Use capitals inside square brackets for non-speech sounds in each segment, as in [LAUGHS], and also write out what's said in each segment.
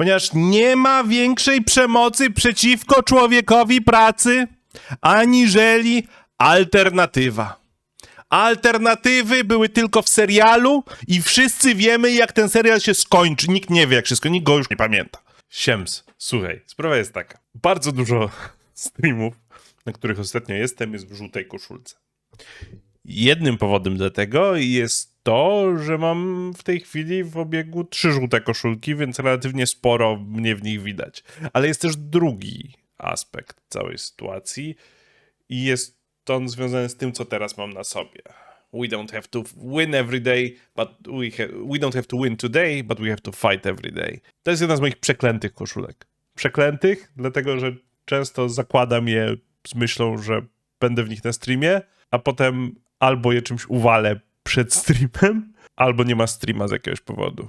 Ponieważ nie ma większej przemocy przeciwko człowiekowi pracy, aniżeli alternatywa. Alternatywy były tylko w serialu i wszyscy wiemy, jak ten serial się skończy. Nikt nie wie, jak skończy, nikt go już nie pamięta. Siems, słuchaj, sprawa jest taka. Bardzo dużo [LAUGHS] streamów, na których ostatnio jestem, jest w żółtej koszulce. Jednym powodem do tego jest to, że mam w tej chwili w obiegu trzy żółte koszulki, więc relatywnie sporo mnie w nich widać. Ale jest też drugi aspekt całej sytuacji i jest on związany z tym, co teraz mam na sobie. We don't have to win every day, but we, we don't have to win today, but we have to fight every day. To jest jedna z moich przeklętych koszulek. Przeklętych, dlatego że często zakładam je z myślą, że będę w nich na streamie, a potem albo je czymś uwalę przed streamem, albo nie ma streama z jakiegoś powodu.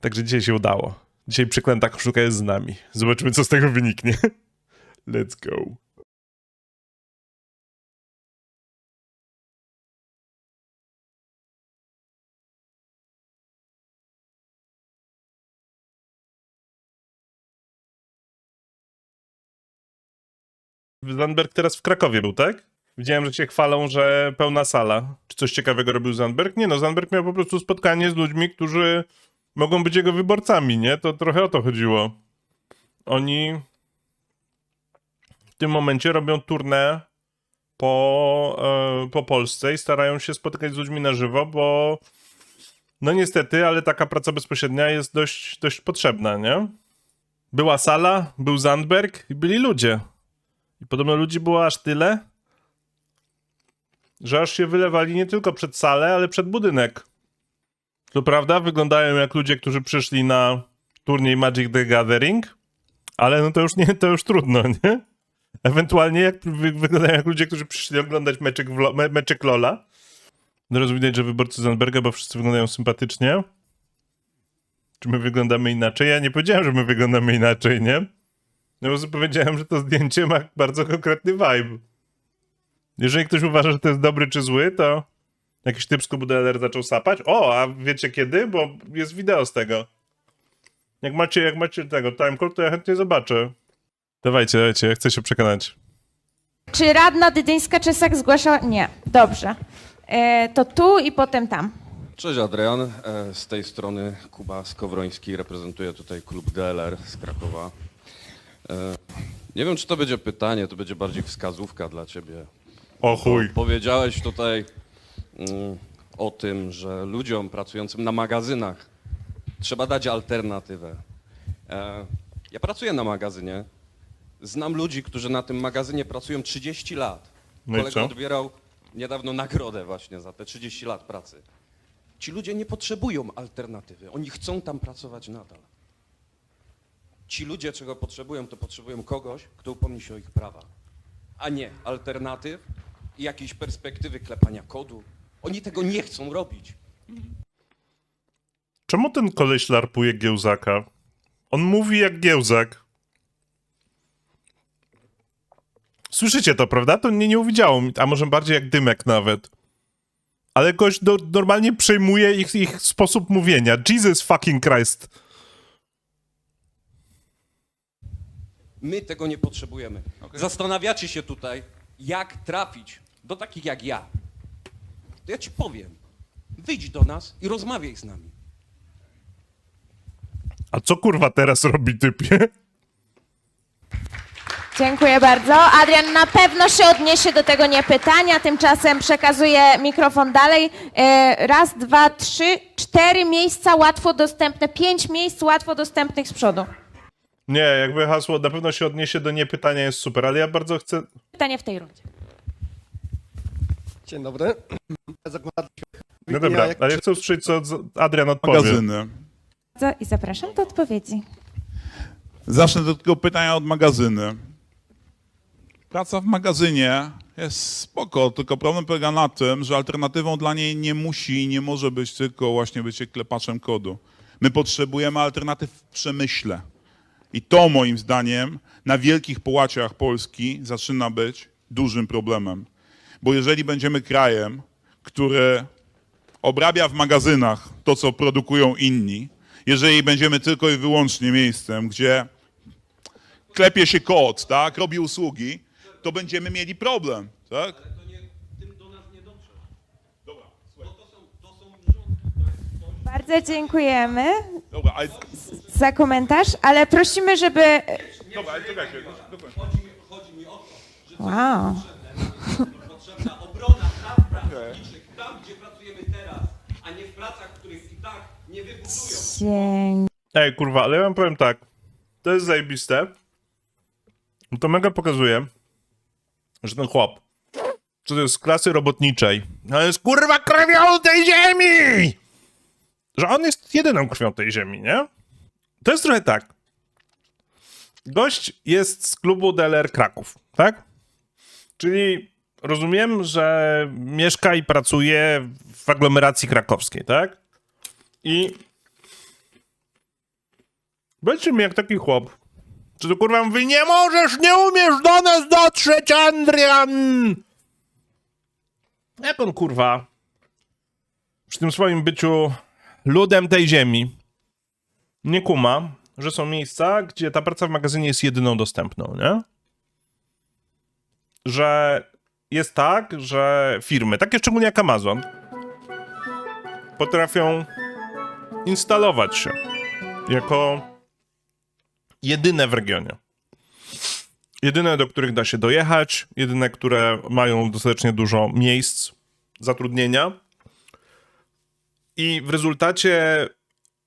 Także dzisiaj się udało. Dzisiaj przeklęta koszulka jest z nami. Zobaczymy, co z tego wyniknie. [LAUGHS] Let's go. Zandberg teraz w Krakowie był, tak? Widziałem, że się chwalą, że pełna sala. Czy coś ciekawego robił Zandberg? Nie no, Zandberg miał po prostu spotkanie z ludźmi, którzy mogą być jego wyborcami, nie? To trochę o to chodziło. Oni w tym momencie robią turnę po, e, po Polsce i starają się spotykać z ludźmi na żywo, bo no niestety, ale taka praca bezpośrednia jest dość, dość potrzebna, nie? Była sala, był Zandberg i byli ludzie. I podobno ludzi było aż tyle, że aż się wylewali nie tylko przed salę, ale przed budynek. To prawda, wyglądają jak ludzie, którzy przyszli na turniej Magic the Gathering, ale no to już nie, to już trudno, [LAUGHS] nie? Ewentualnie jak wy, wyglądają jak ludzie, którzy przyszli oglądać meczek, lo, me, meczek Lola. Teraz widać, że wyborcy Zandberga, bo wszyscy wyglądają sympatycznie. Czy my wyglądamy inaczej? Ja nie powiedziałem, że my wyglądamy inaczej, nie? No po prostu powiedziałem, że to zdjęcie ma bardzo konkretny vibe. Jeżeli ktoś uważa, że to jest dobry czy zły, to jakiś typ z klubu DLR zaczął sapać. O, a wiecie kiedy? Bo jest wideo z tego. Jak macie, jak macie tego timecode, to ja chętnie zobaczę. Dawajcie, dawajcie, ja chcę się przekonać. Czy radna Dydyńska Czesak zgłasza? Nie. Dobrze. E, to tu i potem tam. Cześć Adrian, E, z tej strony Kuba Skowroński, reprezentuję tutaj klub DLR z Krakowa. E, Nie wiem, czy to będzie pytanie, to będzie bardziej wskazówka dla ciebie. O chuj. Powiedziałeś tutaj mm, o tym, że ludziom pracującym na magazynach trzeba dać alternatywę. E, Ja pracuję na magazynie. Znam ludzi, którzy na tym magazynie pracują 30 lat. No i Kolega co? odbierał niedawno nagrodę właśnie za te 30 lat pracy. Ci ludzie nie potrzebują alternatywy. Oni chcą tam pracować nadal. Ci ludzie, czego potrzebują, to potrzebują kogoś, kto upomni się o ich prawa, a nie alternatyw jakiejś perspektywy klepania kodu. Oni tego nie chcą robić. Czemu ten koleś larpuje Giełzaka? On mówi jak Giełzak. Słyszycie to, prawda? To nie, nie uwidziało mi, a może bardziej jak Dymek nawet. Ale gość do, normalnie przejmuje ich, ich sposób mówienia. Jesus fucking Christ. My tego nie potrzebujemy. Zastanawiacie się tutaj, jak trafić do takich jak ja. To ja ci powiem. Wyjdź do nas i rozmawiaj z nami. A co kurwa teraz robi typie? Dziękuję bardzo. Adrian na pewno się odniesie do tego nie pytania. Tymczasem przekazuję mikrofon dalej. E, raz, dwa, trzy, cztery miejsca łatwo dostępne, pięć miejsc łatwo dostępnych z przodu. Nie, jakby hasło na pewno się odniesie do niepytania jest super, ale ja bardzo chcę... Pytanie w tej rundzie. Dzień dobry. [CLEARS THROAT] No dobra, ja chcę usłyszeć, co Adrian odpowie. magazyny. Za- I zapraszam do odpowiedzi. Zacznę do tego pytania od magazyny. Praca w magazynie jest spoko, tylko problem polega na tym, że alternatywą dla niej nie musi i nie może być tylko właśnie bycie klepaczem kodu. My potrzebujemy alternatyw w przemyśle. I to moim zdaniem na wielkich połaciach Polski zaczyna być dużym problemem. Bo jeżeli będziemy krajem, który obrabia w magazynach to, co produkują inni jeżeli będziemy tylko i wyłącznie miejscem, gdzie klepie się kot, tak, robi usługi, to będziemy mieli problem, tak? Bardzo dziękujemy Dobra, ale, za komentarz, ale prosimy, żeby... dobra, ale czekajcie, dokończę. Wow. Potrzebna obrona praw pracowniczych tam, gdzie pracujemy teraz, a nie w pracach, których i tak nie wybudują. Dziękuję. Ej, kurwa, ale ja wam powiem tak. To jest zajebiste. To mega pokazuje, że ten chłop, co to jest z klasy robotniczej, to jest kurwa krwią tej ziemi! Że on jest jedyną krwią tej ziemi, nie? To jest trochę tak. Gość jest z klubu DLR Kraków, tak? Czyli rozumiem, że mieszka i pracuje w aglomeracji krakowskiej, tak? I Będzie mi jak taki chłop. Czy to kurwa mówi, nie możesz, nie umiesz do nas dotrzeć, Andrian! Jak on kurwa przy tym swoim byciu ludem tej ziemi nie kuma, że są miejsca, gdzie ta praca w magazynie jest jedyną dostępną, nie? Że jest tak, że firmy, takie szczególnie jak Amazon, potrafią instalować się jako jedyne w regionie. Jedyne, do których da się dojechać, jedyne, które mają dostatecznie dużo miejsc zatrudnienia. I w rezultacie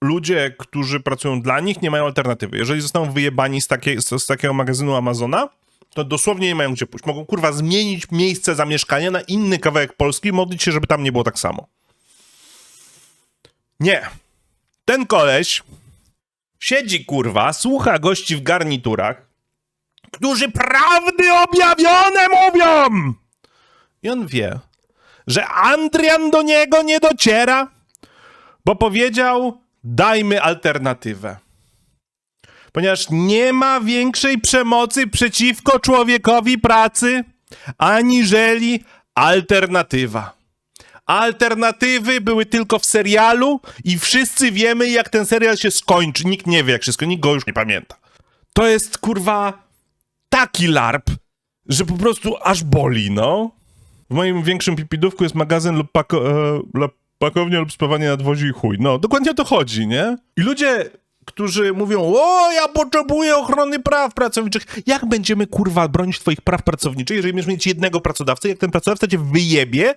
ludzie, którzy pracują dla nich, nie mają alternatywy. Jeżeli zostaną wyjebani z, z, z takiego magazynu Amazona, to dosłownie nie mają gdzie pójść. Mogą kurwa zmienić miejsce zamieszkania na inny kawałek Polski i modlić się, żeby tam nie było tak samo. Nie. Ten koleś Siedzi kurwa, słucha gości w garniturach, którzy prawdy objawione mówią. I on wie, że Andrian do niego nie dociera, bo powiedział: dajmy alternatywę. Ponieważ nie ma większej przemocy przeciwko człowiekowi pracy, aniżeli alternatywa. Alternatywy były tylko w serialu i wszyscy wiemy, jak ten serial się skończy. Nikt nie wie, jak się skończy, nikt go już nie pamięta. To jest, kurwa, taki larp, że po prostu aż boli, no. W moim większym pipidówku jest magazyn lub, pako, e, lub pakownia lub spawanie nadwozi i chuj. No, dokładnie o to chodzi, nie? I ludzie, którzy mówią, o, ja potrzebuję ochrony praw pracowniczych. Jak będziemy, kurwa, bronić twoich praw pracowniczych, jeżeli będziesz mieć jednego pracodawcę, jak ten pracodawca cię wyjebie,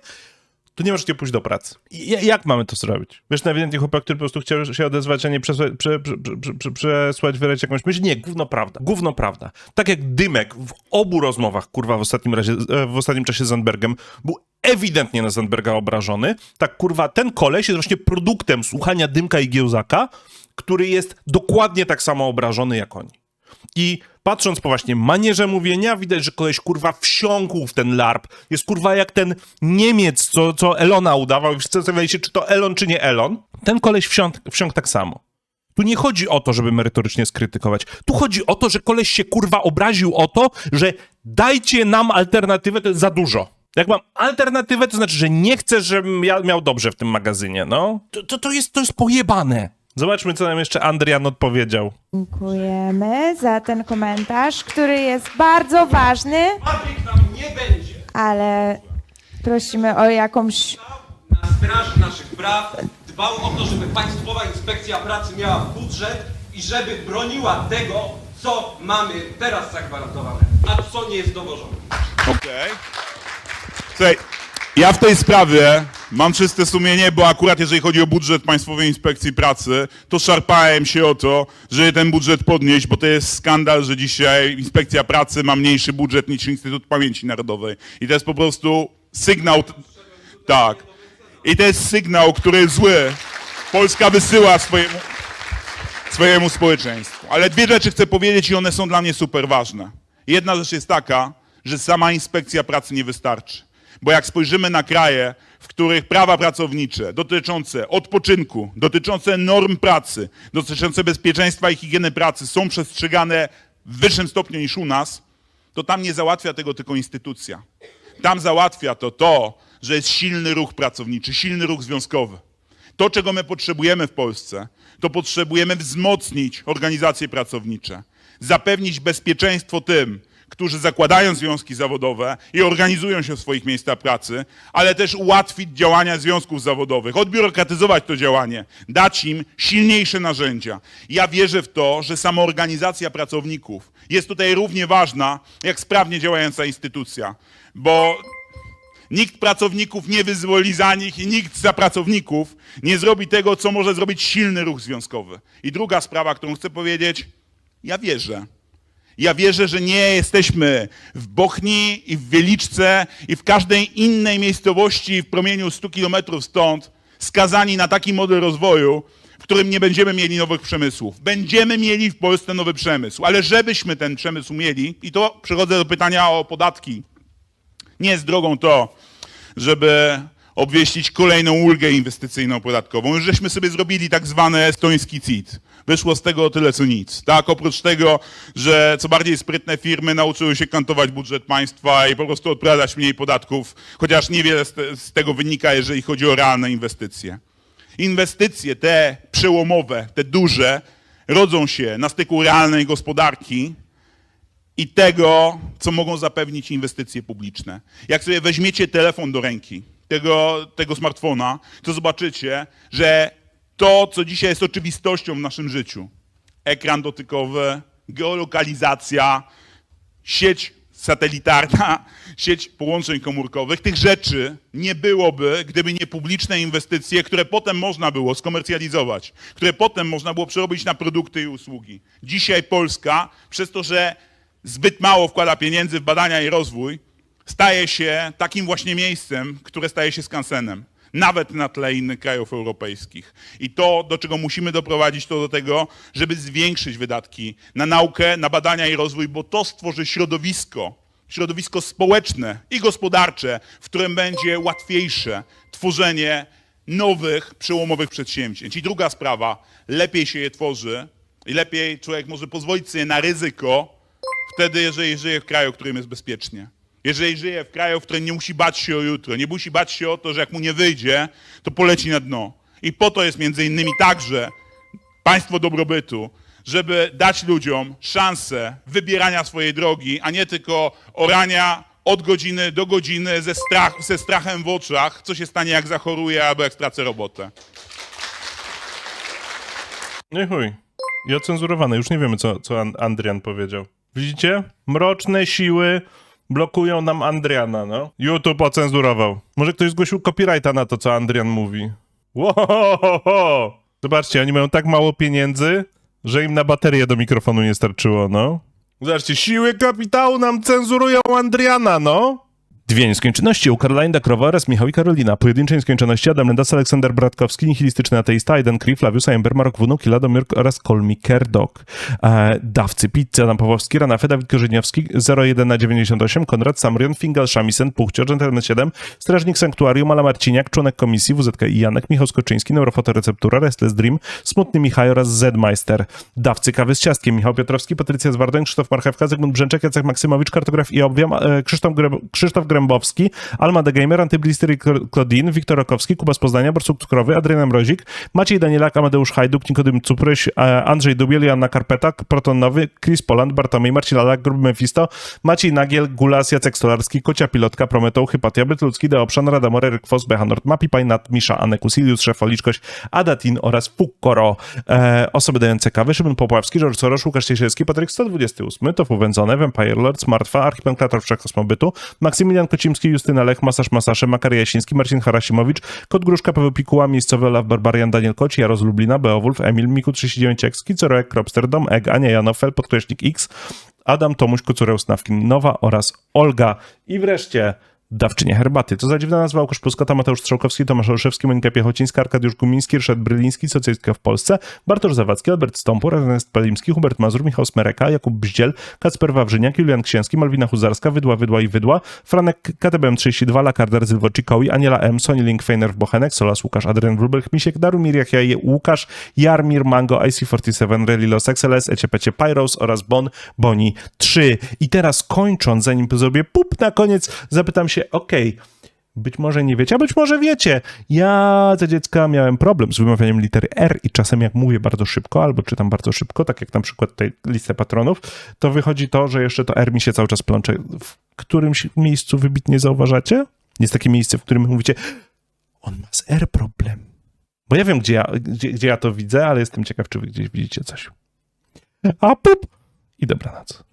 to nie możesz gdzie pójść do pracy. I, jak mamy to zrobić? Wiesz, na ewidentnie chłopak, który po prostu chciał się odezwać, a nie przesłać, prze, prze, prze, prze, przesłać, wydać jakąś myśl. Nie, gówno prawda. Gówno prawda. Tak jak Dymek w obu rozmowach, kurwa, w ostatnim razie, e, w ostatnim czasie z Zandbergem, był ewidentnie na Zandberga obrażony, tak kurwa, ten koleś jest właśnie produktem słuchania Dymka i Giełzaka, który jest dokładnie tak samo obrażony jak oni. I patrząc po właśnie manierze mówienia, widać, że koleś kurwa wsiąkł w ten larp. Jest kurwa jak ten Niemiec, co, co Elona udawał i zastanawiali się, czy to Elon, czy nie Elon. Ten koleś wsiąkł, wsiąkł tak samo. Tu nie chodzi o to, żeby merytorycznie skrytykować. Tu chodzi o to, że koleś się kurwa obraził o to, że dajcie nam alternatywę, to jest za dużo. Jak mam alternatywę, to znaczy, że nie chcę, żebym ja miał dobrze w tym magazynie, no. To, to, to, jest, to jest pojebane. Zobaczmy, co nam jeszcze Andrian odpowiedział. Dziękujemy za ten komentarz, który jest bardzo ważny, Fabryk nam nie będzie. ale prosimy o jakąś Na straży naszych praw dbał o to, żeby Państwowa Inspekcja Pracy miała budżet i żeby broniła tego, co mamy teraz zagwarantowane, a co nie jest dowożone. Okej. Słuchaj, ja w tej sprawie mam czyste sumienie, bo akurat jeżeli chodzi o budżet Państwowej Inspekcji Pracy, to szarpałem się o to, żeby ten budżet podnieść, bo to jest skandal, że dzisiaj Inspekcja Pracy ma mniejszy budżet niż Instytut Pamięci Narodowej. I to jest po prostu sygnał... Tak. I to jest sygnał, który zły Polska wysyła swojemu, swojemu społeczeństwu. Ale dwie rzeczy chcę powiedzieć i one są dla mnie super ważne. Jedna rzecz jest taka, że sama inspekcja pracy nie wystarczy. Bo jak spojrzymy na kraje, w których prawa pracownicze dotyczące odpoczynku, dotyczące norm pracy, dotyczące bezpieczeństwa i higieny pracy są przestrzegane w wyższym stopniu niż u nas, to tam nie załatwia tego tylko instytucja. Tam załatwia to to, że jest silny ruch pracowniczy, silny ruch związkowy. To, czego my potrzebujemy w Polsce, to potrzebujemy wzmocnić organizacje pracownicze, zapewnić bezpieczeństwo tym, którzy zakładają związki zawodowe i organizują się w swoich miejscach pracy, ale też ułatwić działania związków zawodowych, odbiurokratyzować to działanie, dać im silniejsze narzędzia. Ja wierzę w to, że samoorganizacja pracowników jest tutaj równie ważna jak sprawnie działająca instytucja, bo Nikt pracowników nie wyzwoli za nich i nikt za pracowników nie zrobi tego, co może zrobić silny ruch związkowy. I druga sprawa, którą chcę powiedzieć, ja wierzę. Ja wierzę, że nie jesteśmy w Bochni i w Wieliczce i w każdej innej miejscowości w promieniu 100 kilometrów stąd skazani na taki model rozwoju, w którym nie będziemy mieli nowych przemysłów. Będziemy mieli w Polsce nowy przemysł, ale żebyśmy ten przemysł mieli, i to przechodzę do pytania o podatki, nie jest drogą to, żeby obwieścić kolejną ulgę inwestycyjną podatkową. Już żeśmy sobie zrobili tak zwany estoński CIT. Wyszło z tego tyle co nic. Tak, oprócz tego, że co bardziej sprytne firmy nauczyły się kantować budżet państwa i po prostu odprowadzać mniej podatków, chociaż niewiele z tego wynika, jeżeli chodzi o realne inwestycje. Inwestycje te przełomowe, te duże, rodzą się na styku realnej gospodarki i tego, co mogą zapewnić inwestycje publiczne. Jak sobie weźmiecie telefon do ręki, tego, tego smartfona, to zobaczycie, że to, co dzisiaj jest oczywistością w naszym życiu, ekran dotykowy, geolokalizacja, sieć satelitarna, [LAUGHS] sieć połączeń komórkowych, tych rzeczy nie byłoby, gdyby nie publiczne inwestycje, które potem można było skomercjalizować, które potem można było przerobić na produkty i usługi. Dzisiaj Polska, przez to, że zbyt mało wkłada pieniędzy w badania i rozwój, staje się takim właśnie miejscem, które staje się skansenem. Nawet na tle innych krajów europejskich. I to, do czego musimy doprowadzić, to do tego, żeby zwiększyć wydatki na naukę, na badania i rozwój, bo to stworzy środowisko, środowisko społeczne i gospodarcze, w którym będzie łatwiejsze tworzenie nowych, przełomowych przedsięwzięć. I druga sprawa, lepiej się je tworzy i lepiej człowiek może pozwolić sobie na ryzyko, wtedy, jeżeli żyje w kraju, w którym jest bezpiecznie. Jeżeli żyje w kraju, w którym nie musi bać się o jutro, nie musi bać się o to, że jak mu nie wyjdzie, to poleci na dno. I po to jest między innymi także państwo dobrobytu, żeby dać ludziom szansę wybierania swojej drogi, a nie tylko orania od godziny do godziny ze, strach, ze strachem w oczach, co się stanie jak zachoruję albo jak stracę robotę. Nie chuj. I ocenzurowane. Już nie wiemy, co, co An- Andrian powiedział. Widzicie? Mroczne siły blokują nam Andriana, no. YouTube ocenzurował. Może ktoś zgłosił copyrighta na to, co Andrian mówi. Ło! Zobaczcie, oni mają tak mało pieniędzy, że im na baterię do mikrofonu nie starczyło, no. Zobaczcie, siły kapitału nam cenzurują Andriana, no. Dwie nieskończoności u Caroline Dakrowa oraz Michał i Karolina. Pojedyncze nieskończoności Adam Lendas, Aleksander Bratkowski, nihilistyczny ateista, Aiden Kree, Flavius Ember, Marok Wunuk, Ladomir oraz Kolmi Kerdok. E, dawcy pizzy Adam Pawłowski, Rana Fe, Dawid Korzeniowski, 01 na 98, Konrad Samrion, Fingal, Shamisen, Puchcio, Gentleman 7, Strażnik Sanktuarium, Ala Marciniak, członek komisji WZK i Janek, Michał Skoczyński, Neurofotoreceptura, Restless Dream, Smutny Michał oraz Zedmeister. Dawcy kawy z ciastkiem, Michał Piotrowski, Patrycja Zwardoń, Krzysztof Marchewka, Zygmunt Brzęczek, Jacek Maksymowicz, Kartograf i Obwiam, e, Krzysztof, Gre- Krzysztof Alma de Gamer, Antyblistery Klodin, Wiktor Rokowski, Kuba z Poznania, Borsuk Cukrowy, Adrian Mrozik, Maciej Danielak, Amadeusz Hajduk, Nikodym Cupryś, e, Andrzej Dubiel, Joanna Karpetak, Proton Nowy, Chris Poland, Bartomiej, Marcin Lalak, Gruby Mephisto, Maciej Nagiel, Gulas, Jacek Stolarski, Kocia Pilotka, Prometą, Hypatia, Bytlucki, Deopszan, Radamor, Eryk Fos, Bechanort, Mapi, Pajnat, Misza, Anekus, Ilius, Szefoliczkoś, Adatin oraz Fukkoro. E, osoby dające kawę, Szymon Popławski, George Soros, Łukasz Ciesielski, Patryk 128, Tofu Wędzone, Vampire Lord, Smartfa, Archipenklator Wszechkosmobytu, Maksymilian Kocimski, Justyna Lech, Masaż Masasze, Makar Jasiński, Marcin Harasimowicz, Kot Gruszka, Paweł Pikuła, Miejscowy Olaf Barbarian, Daniel Koci, Jaroz Lublina, Beowulf, Emil, Miku 39, Ek, Skicoroek, Kropster, Dom, Eg, Ania Janofel, Podkreśnik X, Adam Tomuś, Kucureł, Snawkin, Nowa oraz Olga. I wreszcie dawczynie herbaty. Co za dziwna nazwa, Łukasz Puskota, Mateusz Strzałkowski, Tomasz Olszewski, Monika Piechocińska, Arkadiusz Gumiński, Ryszard Bryliński, socjalistka w Polsce, Bartosz Zawadzki, Albert Stąpur, Ernest Pelimski, Hubert Mazur, Michał Smereka, Jakub Bździel, Kacper Wawrzyniak, Julian Księski, Malwina Huzarska, Wydła, Wydła i Wydła, Franek KTBM 32, Lakardar Zylwocikowi, Aniela M, Sony Linkfeiner w Bochenek, Solas Łukasz, Adrian Wrubel, Misiek, Darumir Jachja, Łukasz, Jarmir, Mango, IC47, Relilos, XLS, Eciepecie, Pyros oraz Bon, Boni 3. I teraz kończąc, zanim zrobię pup na koniec, zapytam się, okej, Być może nie wiecie, a być może wiecie. Ja za dziecka miałem problem z wymawianiem litery R i czasem jak mówię bardzo szybko albo czytam bardzo szybko, tak jak na przykład tej listę patronów, to wychodzi to, że jeszcze to R mi się cały czas plącze. W którymś miejscu wybitnie zauważacie? Jest takie miejsce, w którym mówicie on ma z R problem. Bo ja wiem, gdzie ja, gdzie, gdzie ja to widzę, ale jestem ciekaw, czy wy gdzieś widzicie coś. A pup! I dobranoc.